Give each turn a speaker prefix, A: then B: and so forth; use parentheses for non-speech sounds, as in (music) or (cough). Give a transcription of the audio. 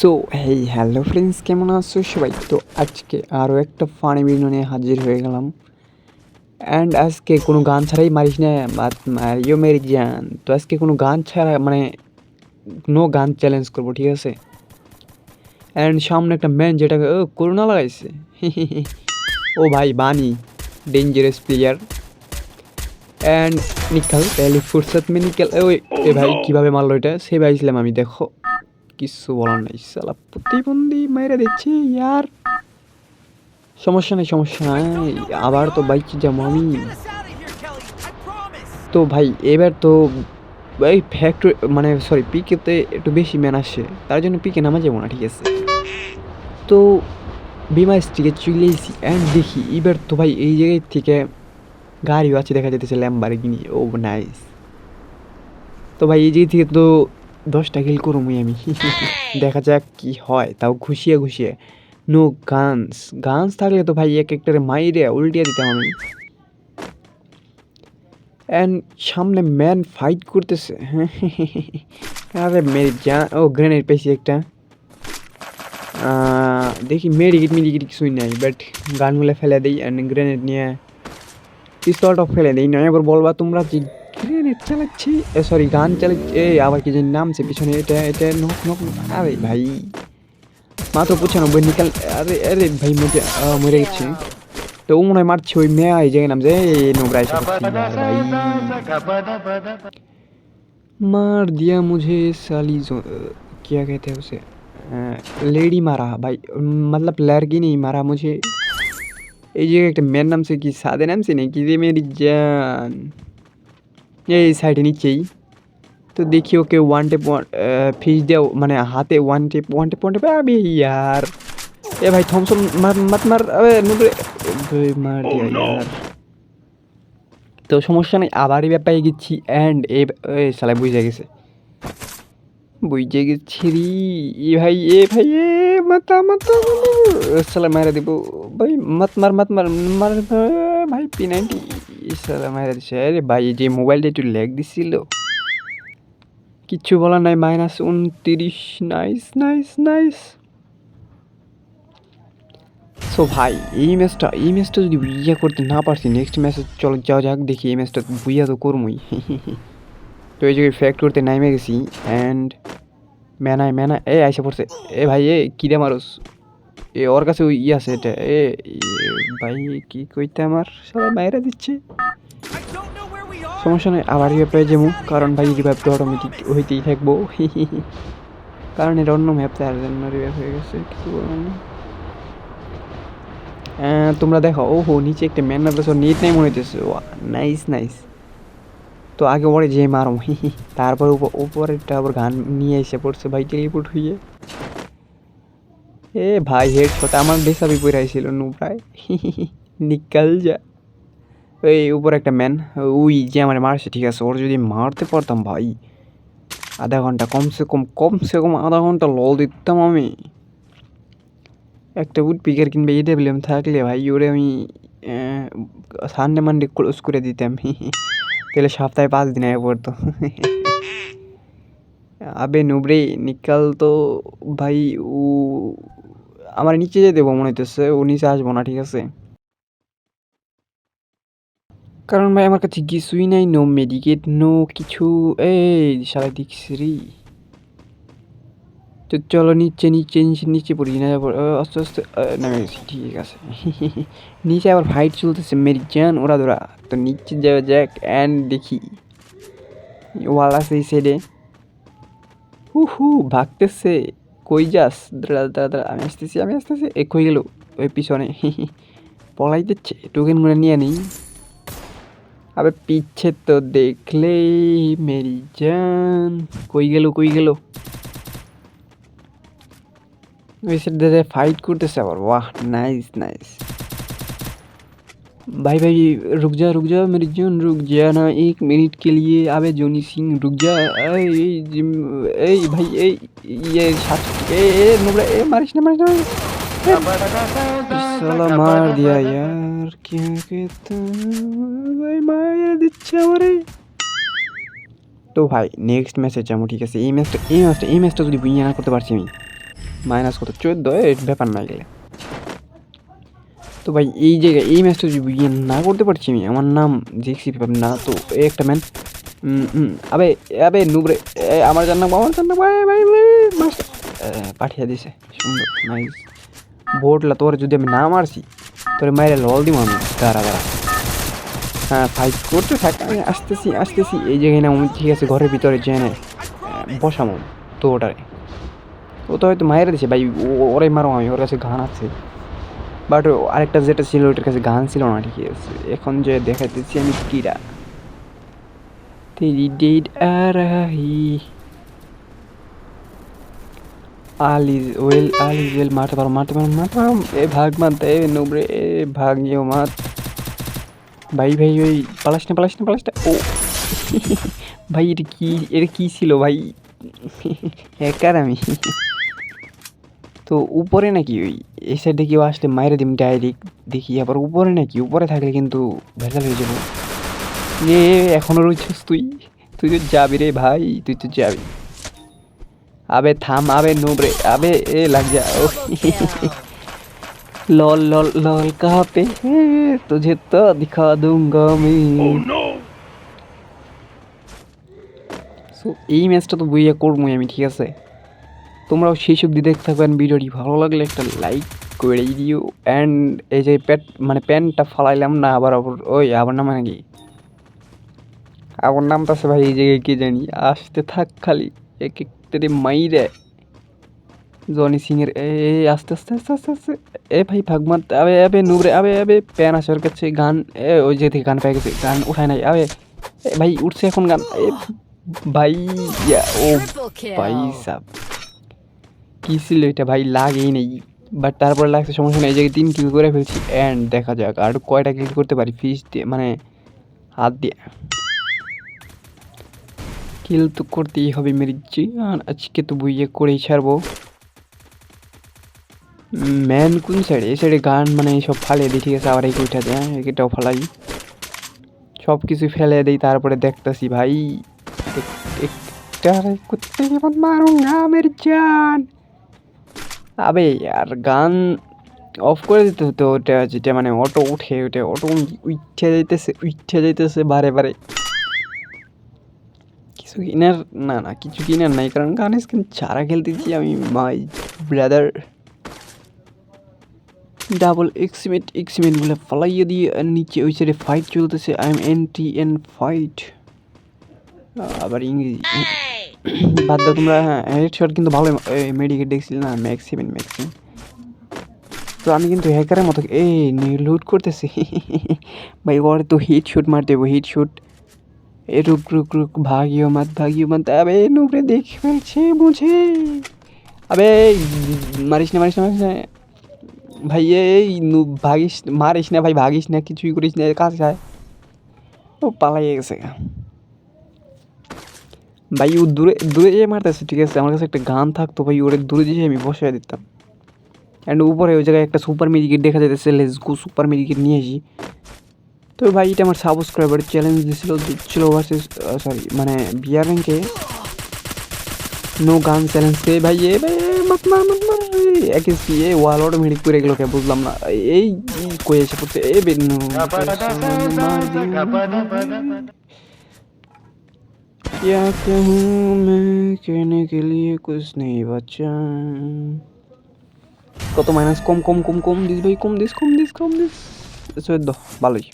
A: So hey hello friends কেমন আছো? সবাই তো আজকে আরও একটা ফানি ভিডিও নিয়ে হাজির হয়ে গেলাম। অ্যান্ড আজকে কোনো গান ছাড়াই মারিস না মারিও মেরি জান তো আজকে কোনো গান ছাড়া মানে নো গান চ্যালেঞ্জ করব, ঠিক আছে? অ্যান্ড সামনে একটা ম্যান যেটাকে ও করোনা লাগাইছে। (laughs) ও ভাই বানি ডেঞ্জারাস প্লেয়ার অ্যান্ড নিকাল পहले ফুরসত মে নিকাল ওই এ ভাই, কীভাবে মারলো এটা? সে ভাইছিলাম আমি, দেখো। কিচ্ছু বলার নাই। সালা প্রতিবন্ধী মেরে দিচ্ছে, ইয়ার। সমস্যা নেই, সমস্যা নাই। আবার তো বাইক যাব আমি। তো ভাই, এবার তো এই ফ্যাক্টরি মানে সরি পিকেতে একটু বেশি ম্যান আসে। তার জন্য পিকে নামা যাব না, ঠিক আছে? তো বিমা স্ট্রিকে চলে এসেছি অ্যান্ড দেখি, এবার তো ভাই এই জায়গায় থেকে গাড়িও আছে, দেখা যেতেছে ল্যাম্বারগিনি ও নাইস তো ভাই এই জায়গা থেকে তো দশটা কিল করবই আমি। দেখা যাক কি হয় তাও ঘুষিয়ে ঘুষিয়ে। নো গানস গানস থাকলে তো ভাই এক একটারে মাইরে উল্টিয়ে দিতাম আমি। অ্যান্ড সামনে ম্যান ফাইট করতেছে। আরে মেরি যা ও গ্রেনেড পেয়েছি একটা। দেখি মেডিকিট মেডিকিট কিছুই নাই বাট গানগুলো ফেলে দিই অ্যান্ড গ্রেনেড নিয়ে পিস্তলটা ফেলে দিই নয় এবার বলবা তোমরা যে গ্রেনেড চালাচ্ছি সরি গান চালাচ্ছি এই আবার কি জানি নামছে পিছনে এটা এটা নক নক আরে ভাই মাত্র পঁচানব্বই নিকাল আরে আরে ভাই মরে আহ, মরে গেছে তো ও মনে হয় মারছে ওই মেয়া এই জায়গায় নামছে এই নোংরা এসে পড়ছে यार भाई मार दिया मुझे साली जो क्या कहते हैं उसे लेडी मारा भाई मतलब लड़की नहीं मारा मुझे এই জায়গায় একটা মেয়ের নাম সে কি সাদে নাম সে নাকি রে মেরি জান এই সাইডে নিচেই তো দেখি ওকে ওয়ান টেপ ফিস দেও মানে হাতে one tape one tape one tape আবে ইয়ার। এ ভাই থমসম মার মাত মার আবে নুবরে মার দিয়া ইয়ার। তো সমস্যা নেই আবারই ব্যাপারে গেছি অ্যান্ড এ শালা বুঝে গেছে। বুঝে গেছি রি এ ভাই এ ভাই এ মাতা মাতা শালা মারা দিব। ভাই মাত মার মাত মার মার ভাই পি নাইনটি দিছে, আরে ভাই যে মোবাইলটা একটু ল্যাগ দিছিল। কিচ্ছু বলার নাই, মাইনাস উনতিরিশ, নাইস নাইস নাইস। সো ভাই, এই ম্যাচটা এই ম্যাচটা যদি বুইয়া করতে না পারছি নেক্সট ম্যাচে চলো, যাওয়া যাক, দেখি এই ম্যাচটা বুইয়া তো করমই। তো এই জায়গায় ফ্যাক্ট করতে নাইমে গেছি অ্যান্ড ম্যানায় ম্যানা এ, আইসা পড়ছে। এ, ভাই, এ, কিরে মারুস? এ, ওর কাছে ওই ই আছে এটা, এ, ভাই কি কইতে আমার? সবাই মায়েরা দিচ্ছে। সমস্যা নেই, আবার রিভাইভ যেমন কারণ ভাই রিভাইভ তো অটোমেটিক হইতেই থাকব। কারণ এটা অন্য ম্যাপ তার জন্য রিভাইভ হয়ে গেছে কিছু বলার নেই তোমরা দেখো ও হো নিচে একটা ম্যান না বেশ নিট নাই মনে হইতেছে নাইস নাইস তো আগে ওরে যে মারো তারপর উপ- উপরেরটা আবার গান নিয়ে এসে পড়ছে, ভাই টেলিপোর্ট হইয়ে। এ ভাই, হেড শট আমার বেসাবি পড়ে আইছিল নু প্রায় নিকাল যা। ওই উপরে একটা ম্যান ওই যে আমার মারছে, ঠিক আছে, ওর যদি মারতে পারতাম ভাই, আধা ঘণ্টা কমসে কম কমসে কম আধা ঘণ্টা লল দিতাম আমি। একটা উড পিকার কিনবে ইডাব্লিউএম থাকলে ভাই, ওরে আমি সানডে মানডে ক্লোজ করে দিতাম। তাহলে সপ্তাহে পাঁচ দিন আগে পড়তো। আবে নুবরে, নিকাল তো ভাই, ও আমার নিচে যেতে দেবো মনে হইতেছে, ও নিচে আসব না, ঠিক আছে? কারণ ভাই, আমার কাছে কিছুই নাই নো মেডিকেট নো কিছু। এই সারা দেখছি রে। তো চলো নিচে নিচে নিচে নিচে পড়ি না যাব আস্তে আস্তে নামে গেছি ঠিক আছে। (laughs) নিচে আবার ফাইট চলতেছে মেরি জান ওরা ধরা। তো নিচে যাওয়া যাক অ্যান্ড দেখি। ওয়াল আছে এই সাইডে হু হু ভাগতেছে। কই যাস? দাঁড়া আমি আসতেছি আমি আসতেছি। এ, কই গেল? ওই পিছনে। পলাই দিচ্ছে টোকেনগুলো নিয়ে নিই। আবে, পিছে তো দেখলে মেরি জান কই গেল কই গেল? ওই সাইড ফাইট করতেছে আবার। ওয়াহ নাইস নাইস भाई भाई रुक जा रुक जा मेरी जान रुक जा ना एक मिनट के लिए अबे जोनी सिंह रुक जा ए जिम ए भाई ए ये साथ ए ए नुबड़ा ए मारिस ना मारिस ना मारिस। ए, साला मार दिया यार क्या कहता भाई मार দিচ্ছে আমারে তো ভাই নেক্সট ম্যাচে যাবো ঠিক আছে এই ম্যাচটা এই ম্যাচটা এই ম্যাচটা যদি উইন না করতে পারছি আমি মাইনাস কত চোদ্দো এই ব্যাপার না গেলে তো ভাই, এই জায়গায়, এই ম্যাচটা যদি ইয়ে না করতে পারছি আমি, আমার নাম দেখছি না তো, এই একটা ম্যান আবে আবে নুবরে আমার জান আমার জান পাঠিয়ে দিছে, সুন্দর নাইস বোর্ডলা তোর যদি আমি না মারছি, তোরে মাইরে লল দিব আমি, দাঁড়া দাঁড়া। হ্যাঁ ফাইট করতে থাক, আমি আসতেছি আসতেছি, এই জায়গায় না, আমি ঠিক আছে, ঘরের ভিতরে জেনে বসামো তো ওটারে ও তো হয়তো মায়েরা দিছে, ভাই ওরাই মারো আমি, ওর কাছে গান আছে। বাট আরেকটা যেটা ছিল ওটার কাছে গান ছিল না, ঠিক আছে। এখন যে দেখাইতেছি আমি কিরা। আরাহি আলিজ ওয়েল ওয়েল পারো, মারতে পারো এ ভাগ মারতে, এ ভাগ ভাই ভাই, ওই না না। ও। (laughs) ভাই, এটা কি এটা কি ছিল, ভাই? (laughs) হ্যাকার আমি। তো উপরে নাকি ওই এই সাইডে কেউ আসলে মাইরে দিম ডাইরেক্ট দেখি আবার উপরে নাকি উপরে থাকলে কিন্তু ভেজাল হয়ে যাবে। এ এখনও রয়েছিস তুই? তুই তো যাবি রে ভাই তুই তো যাবি। আবে থাম আবে নোবরে আবে এ লাগ যা ও। লল লল লল কাপে তুঝে তো দিখা দুঙ্গা আমি oh, এই ম্যাচটা তো বইয়া করবোই আমি ঠিক আছে? তোমরাও সেই সব দিয়ে দেখতে থাকবেন। ভিডিওটি ভালো লাগলে একটা লাইক করে দিও। অ্যান্ড এই যে প্যাট মানে প্যান্টটা ফালাইলাম না আবার আবার ওই আবার নাম নাকি? আবার নামটা আছে ভাই এই জায়গায় কে জানি আসতে থাক খালি এক একটা মাইরে। জনি সিং এর এ আস্তে আস্তে আস্তে আস্তে আস্তে এ ভাই ভাগমাত আবে আবে নুবরে আবে আবে প্যান আছে ওর কাছে গান এ ওই যে থেকে গান পেয়ে গেছে গান উঠায় নাই আবে এ, ভাই উঠছে এখন গান এ ভাই ও ভাই সাব। কি ছিল এটা ভাই লাগেই নেই। বাট তারপরে লাগছে সমস্যা নেই, এই জায়গায় তিন কিল করে ফেলছি অ্যান্ড দেখা যাক আর কয়টা কিল করতে পারি ফিস দিয়ে মানে হাত দিয়ে। কিল তো করতেই হবে মেরি আর আজকে তো বুঝিয়ে করেই ছাড়বো। ম্যান কোন সাইডে এই সাইডে গান মানে সব ফালিয়ে দিই, ঠিক আছে, আবার এই উঠা দেয় এটাও ফালাই। সব কিছু ফেলে দিই, তারপরে দেখতেছি ভাই, এক- একটা কুত্তে জীবন মারুঙ্গা মেরি জান আবে আর গান অফ করে দিতে হতো, ওটা যেটা মানে অটো উঠে, ওটা অটো উঠে যাইতেছে উঠে যাইতেছে বারে বারে। কিছু কিনার, না না, কিছু কিনার নাই, কারণ গান স্ক্রিন ছাড়া খেলতেছি আমি মাই ব্রাদার ডাবল এক্সিমেট এক্সিমেটগুলো ফালাইয়ে দিয়ে নিচে ওই সাইডে ফাইট চলতেছে I am N T N fight আবার ইংরেজি (coughs) বাদ দাও তোমরা হ্যাঁ হেডশট কিন্তু ভালো মেডিকেট দেখছিল না? ম্যাক্সিমেন ম্যাক্সিমেন তো আমি কিন্তু হ্যাকারের মতো, এই লুট করতেছি। (laughs) ভাই, ওর তো হিট শুট মারতে হবে হিট শুট এ রুক রুক রুক, ভাগিও মাত ভাগিও মাত, আবে নুবরে দেখে ফেলছে, বুঝে। আবে মারিস না মারিস না মারিস না। ভাই, এই নু- ভাগিস, মারিস না, ভাই, ভাগিস না, কিছুই করিস না কাজ খায়। ও পালাই গেছে ভাই, ও দূরে দূরে যেয়ে মারতেছে, ঠিক আছে? আমার কাছে একটা গান থাকতো ভাই, ওরে দূরে যেয়ে আমি বসে দিতাম। অ্যান্ড উপরে ওই জায়গায় একটা সুপার মেডিকেট দেখা যাইতেছে লেস গো সুপার মেডিকেট নিয়ে আসি। তো ভাই, এটা আমার সাবস্ক্রাইবার চ্যালেঞ্জ দিছিল, দিচ্ছিল ভার্সেস সরি মানে বিয়ার র্যাঙ্কে নো গান চ্যালেঞ্জ কে ভাই, এ ভাই মত মার এ ওয়াল করে গেলো কে, বুঝলাম না। এই কই এসে পড়ছে? এ क्या कहूँ मैं कहने के लिए कुछ नहीं बचा কত minus com com com com this ভাই কম this com this com this চোদ্দ ভালোই